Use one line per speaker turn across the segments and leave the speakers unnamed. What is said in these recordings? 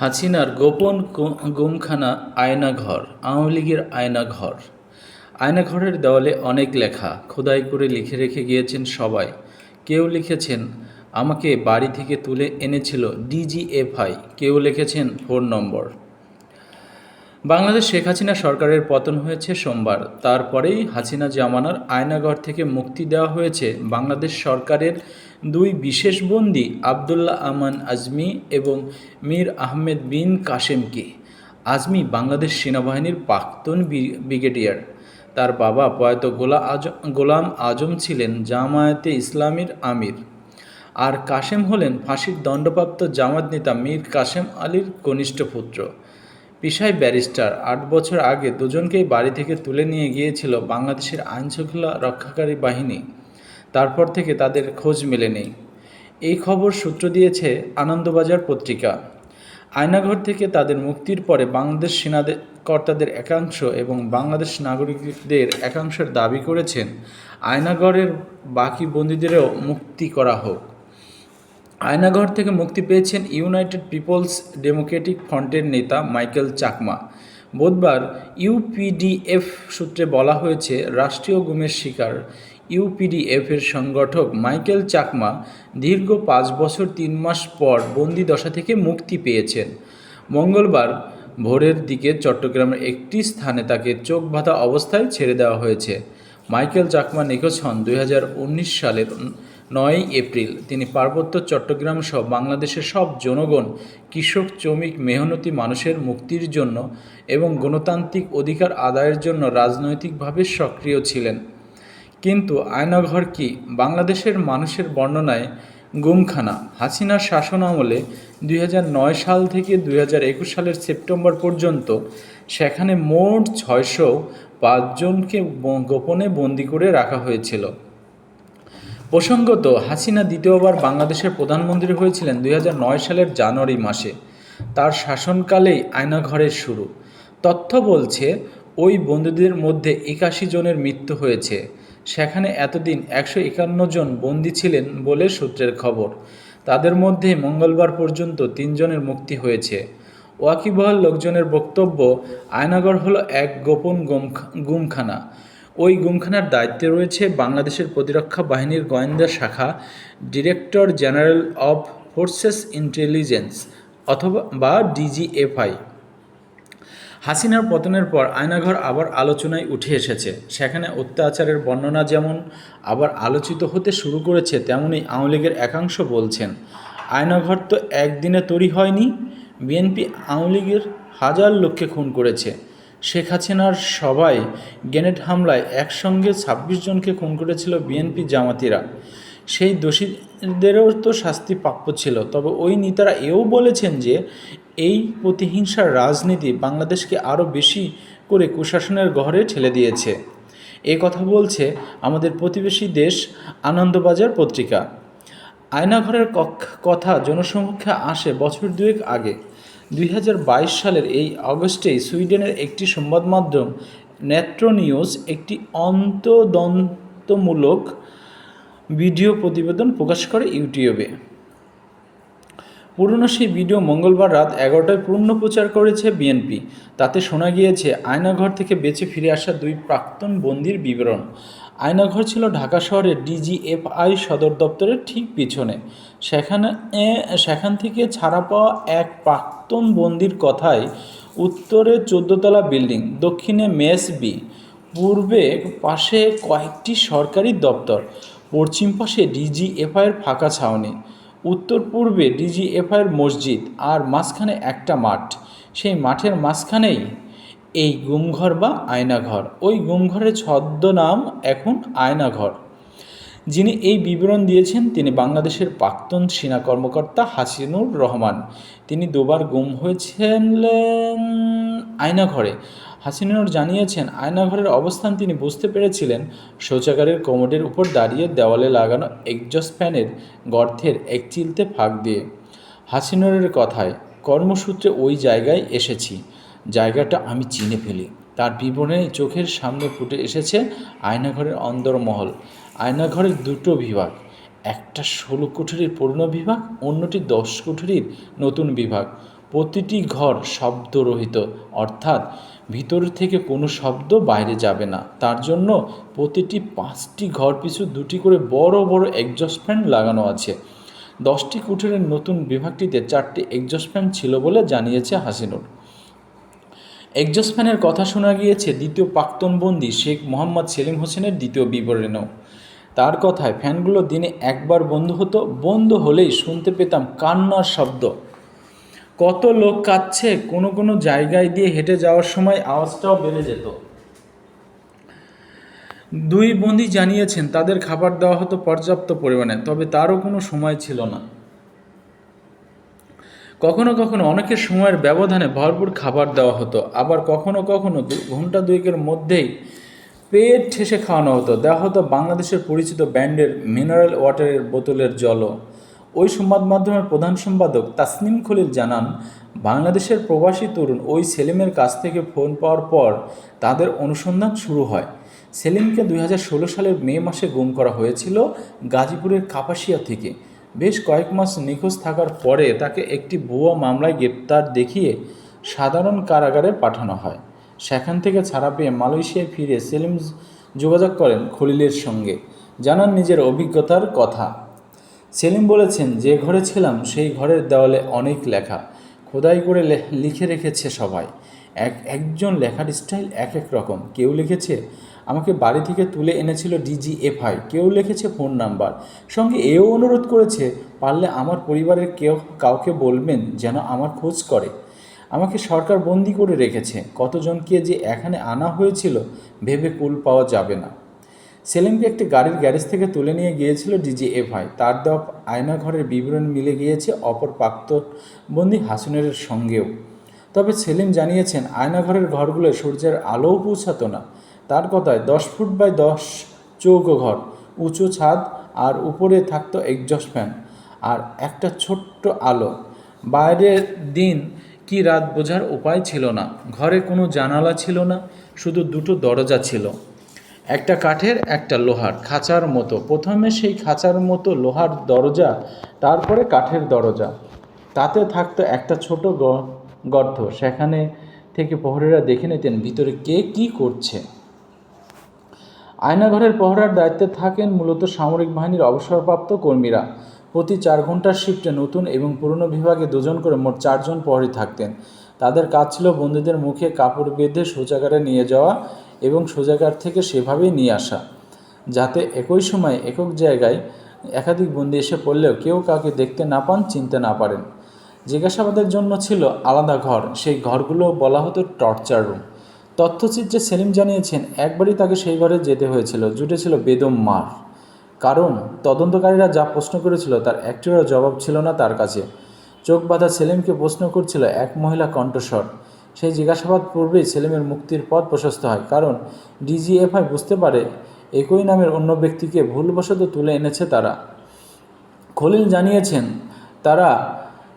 হাসিনার গোপন গুমখানা আয়নাঘর, আওয়ামী লীগের আয়নাঘর। আয়নাঘরের দেওয়ালে অনেক লেখা, খোদাই করে লিখে রেখে গিয়েছেন সবাই। কেউ লিখেছেন, আমাকে বাড়ি থেকে তুলে এনেছিল ডিজিএফআই। কেউ লিখেছেন, ফোন নম্বর। বাংলাদেশ শেখ হাসিনা সরকারের পতন হয়েছে সোমবার। তারপরেই হাসিনা জামানার আয়নাঘর থেকে মুক্তি দেওয়া হয়েছে বাংলাদেশ সরকারের দুই বিশেষ বন্দী আবদুল্লাহ আমান আজমি এবং মীর আহমেদ বিন কাশেমকে আজমি বাংলাদেশ সেনাবাহিনীর প্রাক্তন ব্রিগেডিয়ার। তার বাবা প্রয়াত গোলা আজম গোলাম আজম ছিলেন জামায়াতে ইসলামীর আমির। আর কাশেম হলেন ফাঁসির দণ্ডপ্রাপ্ত জামাত নেতা মীর কাশেম আলীর কনিষ্ঠ পুত্র। পেশায় ব্যারিস্টার আট বছর আগে দুজনকেই বাড়ি থেকে তুলে নিয়ে গিয়েছিল বাংলাদেশের আইনশৃঙ্খলা রক্ষাকারী বাহিনী। তারপর থেকে তাদের খোঁজ মেলেনি। এই খবর সূত্র দিয়েছে আনন্দবাজার পত্রিকা। আয়নাঘর থেকে তাদের মুক্তির পরে বাংলাদেশ সেনাদের কর্তাদের একাংশ এবং বাংলাদেশ নাগরিকদের একাংশের দাবি করেছেন, আয়নাঘরের বাকি বন্দীদেরও মুক্তি করা হোক। আয়নাঘর থেকে মুক্তি পেয়েছেন ইউনাইটেড পিপলস ডেমোক্রেটিক ফ্রন্টের নেতা মাইকেল চাকমা। বুধবার ইউপিডিএফ সূত্রে বলা হয়েছে, রাষ্ট্রীয় গুমের শিকার ইউপিডিএফের সংগঠক মাইকেল চাকমা দীর্ঘ পাঁচ বছর তিন মাস পর বন্দি দশা থেকে মুক্তি পেয়েছেন। মঙ্গলবার ভোরের দিকে চট্টগ্রামের একটি স্থানে তাকে চোখ বাঁধা অবস্থায় ছেড়ে দেওয়া হয়েছে। মাইকেল চাকমা নিখোঁজ হন দুই সালের নয়ই এপ্রিল। তিনি পার্বত্য চট্টগ্রাম সহ বাংলাদেশের সব জনগণ কৃষক, শ্রমিক, মেহনতি মানুষের মুক্তির জন্য এবং গণতান্ত্রিক অধিকার আদায়ের জন্য রাজনৈতিকভাবে সক্রিয় ছিলেন। কিন্তু আয়নাঘর কি বাংলাদেশের মানুষের বর্ণনায় গুমখানা? হাসিনার শাসন আমলে দুই হাজার নয় সাল থেকে দুই হাজার একুশ সালের সেপ্টেম্বর পর্যন্ত সেখানে মোট ছয়শো পাঁচজনকে গোপনে বন্দি করে রাখা হয়েছিল। প্রসঙ্গত, হাসিনা দ্বিতীয়বার বাংলাদেশের প্রধানমন্ত্রী হয়েছিলেন দুই হাজার নয় সালের জানুয়ারি মাসে। তার শাসনকালেই আয়নাঘরের শুরু। তথ্য বলছে, ওই বন্দীদের মধ্যে একাশি জনের মৃত্যু হয়েছে। সেখানে এতদিন একশো একান্ন জন বন্দী ছিলেন বলে সূত্রের খবর। তাদের মধ্যে মঙ্গলবার পর্যন্ত তিনজনের মুক্তি হয়েছে। ওয়াকিবহাল লোকজনের বক্তব্য আয়নাগর হলো এক গোপন গুম- গুমখানা। ওই গুমখানার দায়িত্বে রয়েছে বাংলাদেশের প্রতিরক্ষা বাহিনীর গোয়েন্দা শাখা, director general of forces intelligence অথবা বা ডিজিএফআই। হাসিনার পতনের পর আয়নাঘর আবার আলোচনায় উঠে এসেছে। সেখানে অত্যাচারের বর্ণনা যেমন আবার আলোচিত হতে শুরু করেছে, তেমনি আওয়ামী লীগের একাংশ বলছেন, আয়নাঘর তো একদিনে তৈরি হয়নি, বিএনপি আওয়ামী লীগের হাজার লোককে খুন করেছে। শেখ হাসিনার সবাই গ্রেনেড হামলায় একসঙ্গে ছাব্বিশ জনকে খুন করেছিল বিএনপি জামাতিরা। সেই দোষীদেরও তো শাস্তি প্রাপ্য ছিল। তবে ওই নেতারা এও বলেছেন যে, এই প্রতিহিংসার রাজনীতি বাংলাদেশকে আরও বেশি করে কুশাসনের গহরে ঠেলে দিয়েছে। এ কথা বলছে আমাদের প্রতিবেশী দেশ আনন্দবাজার পত্রিকা। আয়নাঘরের কথা জনসমক্ষে আসে বছর দুয়েক আগে। দুই হাজার বাইশ সালের এই অগস্টেই সুইডেনের একটি সংবাদ মাধ্যম নেত্র নিউজ একটি অন্তদন্তমূলক ভিডিও প্রতিবেদন প্রকাশ করে ইউটিউবে। পুরনো সেই ভিডিও মঙ্গলবার রাত এগারোটায় পূর্ণ প্রচার করেছে বিএনপি। তাতে শোনা গিয়েছে, আয়নাঘর থেকে বেঁচে ফিরে আসা দুই প্রাক্তন বন্দির বিবরণ। আয়নাঘর ছিল ঢাকা শহরের ডিজিএফআই সদর দপ্তরের ঠিক পিছনে। সেখানে সেখান থেকে ছাড়া পাওয়া এক প্রাক্তন বন্দির কথায় উত্তরে চোদ্দতলা বিল্ডিং, দক্ষিণে মেস বি পূর্বে পাশে কয়েকটি সরকারি দপ্তর, পশ্চিম পাশে ডিজিএফআইয়ের ফাঁকা ছাউনি, উত্তর পূর্বে ডিজিএফআইয়ের মসজিদ আর মাঝখানে একটা মাঠ। সেই মাঠের মাঝখানেই এই গুমঘর বা আয়নাঘর। ওই গুমঘরের ছদ্মনাম এখন আয়নাঘর। যিনি এই বিবরণ দিয়েছেন, তিনি বাংলাদেশের প্রাক্তন সেনা কর্মকর্তা হাসিনুর রহমান। তিনি দুবার গুম হয়েছিলেন আয়নাঘরে। হাসিনুর জানিয়েছেন, আয়নাঘরের অবস্থান তিনি বুঝতে পেরেছিলেন। শৌচাগারের কোমোডের উপর দাঁড়িয়ে দেওয়ালে লাগানো এক্সজস্ট ফ্যানের গর্থের এক চিলতে ফাঁক দিয়ে। হাসিনুরের কথায় কর্মসূত্রে ওই জায়গায় এসেছি। জায়গাটা আমি চিনে ফেলি। তার বিবরণে চোখের সামনে ফুটে এসেছে আয়নাঘরের অন্দরমহল। আয়নাঘরের দুটো বিভাগ, একটা ষোলো কুঠুরির পুরনো বিভাগ, অন্যটি দশ কুঠুরির নতুন বিভাগ। প্রতিটি ঘর শব্দরহিত, অর্থাৎ ভিতর থেকে কোনো শব্দ বাইরে যাবে না। তার জন্য প্রতিটি পাঁচটি ঘর পিছু দুটি করে বড় বড় এক্সজস্ট ফ্যান লাগানো আছে। দশটি কুঠুরের নতুন বিভাগটিতে চারটি এক্সজস্ট ফ্যান ছিল বলে জানিয়েছে হাসিনুর। এক্সজস্ট ফ্যানের কথা শোনা গিয়েছে দ্বিতীয় প্রাক্তনবন্দি শেখ মোহাম্মদ সেলিম হোসেনের দ্বিতীয় বিবরণেও। তার কথায় ফ্যানগুলো দিনে একবার বন্ধ হতো, বন্ধ হলেই শুনতে পেতাম কান্নার শব্দ। কত লোক কাঁদছে, কোনো কোনো জায়গায় দিয়ে হেঁটে যাওয়ার সময় আওয়াজটাও বেড়ে যেত। দুই বন্দি জানিয়েছেন, তাদের খাবার দেওয়া হতো পর্যাপ্ত পরিমাণে, তবে তারও কোনো সময় ছিল না। কখনো কখনো অনেকের সময়ের ব্যবধানে ভরপুর খাবার দেওয়া হতো, আবার কখনো কখনো ঘণ্টা দুয়েকের মধ্যেই পেট ঠেসে খাওয়ানো হতো। দেওয়া হতো বাংলাদেশের পরিচিত ব্যান্ডের মিনারেল ওয়াটারের বোতলের জলও। ওই সংবাদ মাধ্যমের প্রধান সম্পাদক তাসনিম খলিল জানান, বাংলাদেশের প্রবাসী তরুণ ওই সেলিমের কাছ থেকে ফোন পাওয়ার পর তাদের অনুসন্ধান শুরু হয়। সেলিমকে দুই হাজার ষোলো সালের মে মাসে গুম করা হয়েছিল গাজীপুরের কাপাসিয়া থেকে। বেশ কয়েক মাস নিখোঁজ থাকার পরে তাকে একটি ভুয়া মামলায় গ্রেপ্তার দেখিয়ে সাধারণ কারাগারে পাঠানো হয়। সেখান থেকে ছাড়া পেয়ে মালয়েশিয়ায় ফিরে সেলিম যোগাযোগ করেন খলিলের সঙ্গে। জানান নিজের অভিজ্ঞতার কথা। সেলিম বলেছেন, যে ঘরে ছিলাম, সেই ঘরের দেওয়ালে অনেক লেখা। খোদাই করে লিখে রেখেছে সবাই। এক একজন লেখার স্টাইল এক এক রকম। কেউ লিখেছে আমাকে বাড়ি থেকে তুলে এনেছিল ডিজিএফআই। কেউ লিখেছে ফোন নাম্বার। সঙ্গে এও অনুরোধ করেছে, পারলে আমার পরিবারের কেউ কাউকে বলবেন যেন আমার খোঁজ করে। আমাকে সরকার বন্দি করে রেখেছে। কতজনকে যে এখানে আনা হয়েছিল ভেবে কুল পাওয়া যাবে না। সেলিমকে একটি গাড়ির গ্যারেজ থেকে তুলে নিয়ে গিয়েছিল ডিজিএফআই। তার দেওয়া আয়নাঘরের বিবরণ মিলে গিয়েছে অপর প্রাক্তবন্দি হাসিনের সঙ্গেও। তবে সেলিম জানিয়েছেন, আয়নাঘরের ঘরগুলো সূর্যের আলোও পৌঁছাতো না। তার কথায় দশ ফুট বাই দশ চৌকো ঘর, উঁচু ছাদ আর উপরে থাকতো এক্সজস্ট ফ্যান। আর একটা ছোট্ট আলো। বাইরের দিন কি রাত বোঝার উপায় ছিল না। ঘরে কোনো জানালা ছিল না, শুধু দুটো দরজা ছিল। একটা কাঠের, একটা লোহার, খাঁচার মতো। প্রথমে সেই খাঁচার মতো লোহার দরজা, তারপরে কাঠের দরজা। তাতে থাকতো একটা ছোট গর্ত। সেখানে থেকে প্রহরীরা দেখে নিতেন, ভিতরে কে কি করছে। আয়নাঘরের পহরার দায়িত্বে থাকেন মূলত সামরিক বাহিনীর অবসরপ্রাপ্ত কর্মীরা। প্রতি চার ঘণ্টার শিফটে নতুন এবং পুরনো বিভাগে দুজন করে মোট চারজন প্রহরী থাকতেন। তাদের কাজ ছিল বন্দীদের মুখে কাপড় বেঁধে শৌচাগারে নিয়ে যাওয়া এবং শৌচাগার থেকে সেভাবেই নিয়ে আসা। যাতে একই সময়ে একক জায়গায় একাধিক বন্দি এসে পড়লেও কেউ কাউকে দেখতে না পান, চিনতে না পারেন। জিজ্ঞাসাবাদের জন্য ছিল আলাদা ঘর। সেই ঘরগুলো বলা হতো টর্চার রুম। তথ্যচিত্রে সেলিম জানিয়েছেন, একবারই তাকে সেই ঘরে যেতে হয়েছিল, জুটেছিল বেদম মার। কারণ তদন্তকারীরা যা প্রশ্ন করেছিল তার একটিরও জবাব ছিল না তার কাছে। চোখ বাঁধা সেলিমকে প্রশ্ন করছিল এক মহিলা কণ্ঠস্বর। সেই জিজ্ঞাসাবাদ পূর্বেই সেলিমের মুক্তির পথ প্রশস্ত হয়। কারণ ডিজিএফআই বুঝতে পারে, একই নামের অন্য ব্যক্তিকে ভুলবশত তুলে এনেছে তারা। খলিল জানিয়েছেন, তারা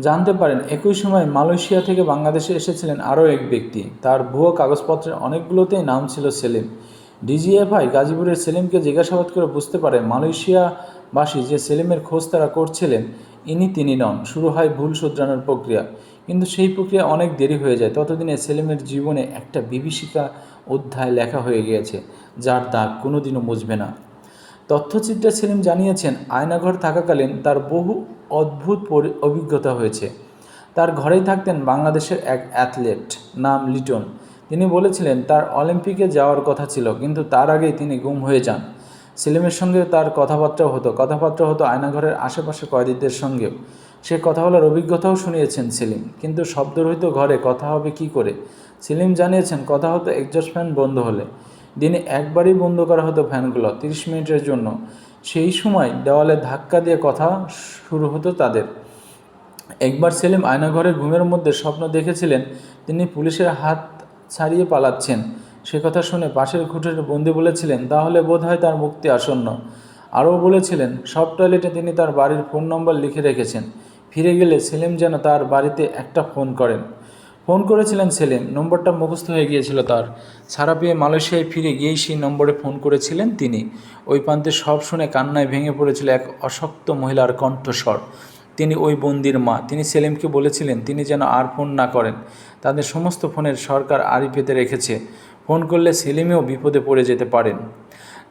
জানতে পারেন, একই সময় মালয়েশিয়া থেকে বাংলাদেশে এসেছিলেন আরও এক ব্যক্তি। তার ভুয়ো কাগজপত্রের অনেকগুলোতেই নাম ছিল সেলিম। ডিজিএফআই গাজীপুরের সেলিমকে জিজ্ঞাসাবাদ করে বুঝতে পারে, মালয়েশিয়াবাসী যে সেলিমের খোঁজ তারা করছিলেন, ইনি তিনি নন। শুরু হয় ভুল শুধরানোর প্রক্রিয়া। কিন্তু সেই প্রক্রিয়া অনেক দেরি হয়ে যায়। ততদিনে সেলিমের জীবনে একটা বিভীষিকা অধ্যায় লেখা হয়ে গিয়েছে, যার দাগ কোনোদিনও মুছবে না। তথ্যচিত্রে সেলিম জানিয়েছেন, আয়নাঘর থাকাকালীন তার বহু অদ্ভুত অভিজ্ঞতা হয়েছে। তার ঘরেই থাকতেন বাংলাদেশের এক অ্যাথলেট নাম লিটন। তিনি বলেছিলেন, তার অলিম্পিকে যাওয়ার কথা ছিল, কিন্তু তার আগেই তিনি গুম হয়ে যান। সেলিমের সঙ্গে তার কথাবার্তাও হতো। কথাবার্তা হতো আয়নাঘরের আশেপাশে কয়েদিদের সঙ্গেও। সে কথা বলার অভিজ্ঞতাও শুনিয়েছেন সেলিম। কিন্তু শব্দরহিত ঘরে কথা হবে কি করে? সেলিম জানিয়েছেন, কথা হতো এক্সজস্ট ফ্যান বন্ধ হলে। দিনে একবারই বন্ধ করা হতো ফ্যানগুলো তিরিশ মিনিটের জন্য। সেই সময় দেওয়ালে ধাক্কা দিয়ে কথা শুরু হতো তাদের। একবার সেলিম আয়নাঘরে ঘুমের মধ্যে স্বপ্ন দেখেছিলেন তিনি পুলিশের হাত ছাড়িয়ে পালাচ্ছেন। সে কথা শুনে পাশের খুঁটির বন্দি বলেছিলেন, তাহলে বোধ হয় তার মুক্তি আসন্ন। আরও বলেছিলেন, সব টয়লেটে তিনি তার বাড়ির ফোন নম্বর লিখে রেখেছেন। ফিরে গেলে সেলিম যেন তার বাড়িতে একটা ফোন করেন। ফোন করেছিলেন সেলিম, নম্বরটা মুখস্থ হয়ে গিয়েছিল তার। ছাড়া পেয়ে মালয়েশিয়ায় ফিরে গিয়েই সেই নম্বরে ফোন করেছিলেন তিনি। ওই প্রান্তে সব শুনে কান্নায় ভেঙে পড়েছিল এক অশক্ত মহিলার কণ্ঠস্বর। তিনি ওই বন্দির মা। তিনি সেলিমকে বলেছিলেন, তিনি যেন আর ফোন না করেন। তাদের সমস্ত ফোনের সরকার আড়ি পেতে রেখেছে। ফোন করলে সেলিমেও বিপদে পড়ে যেতে পারেন।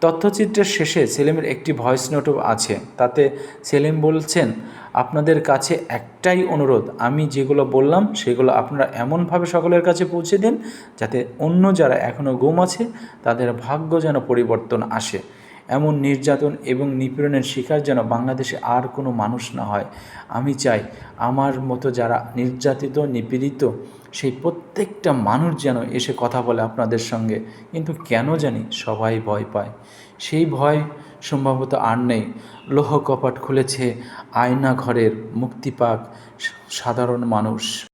তথ্যচিত্রের শেষে সেলিমের একটি ভয়েস নোটও আছে। তাতে সেলিম বলছেন আপনাদের কাছে একটাই অনুরোধ, আমি যেগুলো বললাম সেগুলো আপনারা এমনভাবে সকলের কাছে পৌঁছে দিন যাতে অন্য যারা এখনও গুম আছে তাদের ভাগ্য যেন পরিবর্তন আসে। এমন নির্যাতন এবং নিপীড়নের শিকার যেন বাংলাদেশে আর কোনো মানুষ না হয়। আমি চাই আমার মতো যারা নির্যাতিত, নিপীড়িত, সেই প্রত্যেকটা মানুষ যেন এসে কথা বলে আপনাদের সঙ্গে। কিন্তু কেন জানি সবাই ভয় পায়। সেই ভয় সম্ভবত আর নেই। লোহ কপাট খুলেছে আয়না ঘরের মুক্তিপাক সাধারণ মানুষ।